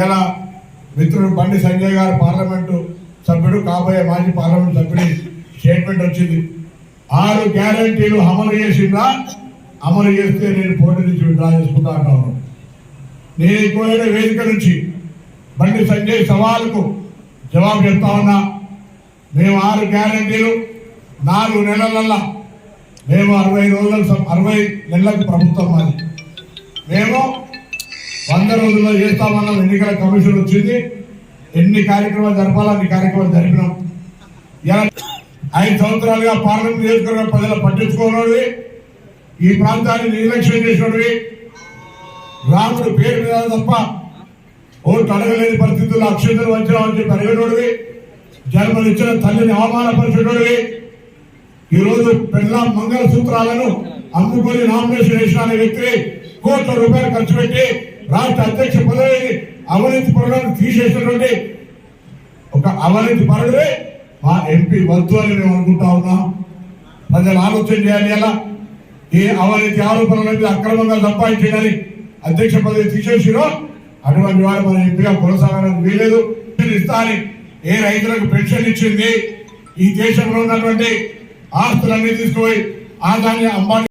ఇలా మిత్రుడు బండి సంజయ్ గారు పార్లమెంటు సభ్యుడు కాబోయే మాజీ పార్లమెంట్ సభ్యుడి స్టేట్మెంట్ వచ్చింది. ఆరు గ్యారంటీలు అమలు చేసిందా అమలు చేస్తే నేను పోటీ నుంచి విడ్రా చేసుకుంటా అంటాను నేను పోయిన వేదిక నుంచి బండి సంజయ్ సవాల్కు జవాబు చెప్తా ఉన్నా. మేము ఆరు గ్యారంటీలు నాలుగు నెలలల్లా మేము అరవై రోజుల అరవై నెలలకు ప్రభుత్వం మాది. మేము వంద రోజుల్లో చేస్తామన్న ఎన్నికల కమిషన్ వచ్చింది. ఎన్ని కార్యక్రమాలు జరపాలో అన్ని కార్యక్రమాలు జరిపినాం. ఐదు సంవత్సరాలుగా పార్లమెంట్ నియోజకవర్గ ప్రజలు పట్టించుకోనోడివి. ఈ ప్రాంతాన్ని నిర్లక్ష్యం చేసినవి రాముడు పేరు మీద తప్ప ఓట్లు అడగలేని పరిస్థితుల్లో అక్షంతలు వంచడం చెప్పి అడగనోడివి. జన్మనిచ్చిన తల్లిని అవమానపరిచినోడివి. ఈరోజు పెళ్ళ మంగళ సూత్రాలను అమ్ముకొని నామినేషన్ వేసిన అనే వ్యక్తి కోట్ల రూపాయలు ఖర్చు పెట్టి రాష్ట్ర అధ్యక్ష పదవిని అవినీతి పరులను తీసేసినటువంటి ఒక అవినీతి పరుడే మా ఎంపీ వద్దు అని మేము అనుకుంటా ఉన్నాం. ప్రజలు ఆలోచన చేయాలి ఎలా? ఏ అవినీతి ఆరోపణల మీద అక్రమంగా సంపాదించడానికి అధ్యక్ష పదవి తీసేసిరో అటువంటి వారు మన ఎంపీగా కొనసాగడానికి వీలేదు పెన్షన్ ఇస్తా అని ఏ రైతులకు పెన్షన్ ఇచ్చింది? ఈ దేశంలో ఉన్నటువంటి ఆస్తులన్నీ తీసుకుపోయి ఆదాన్ని అంబానీ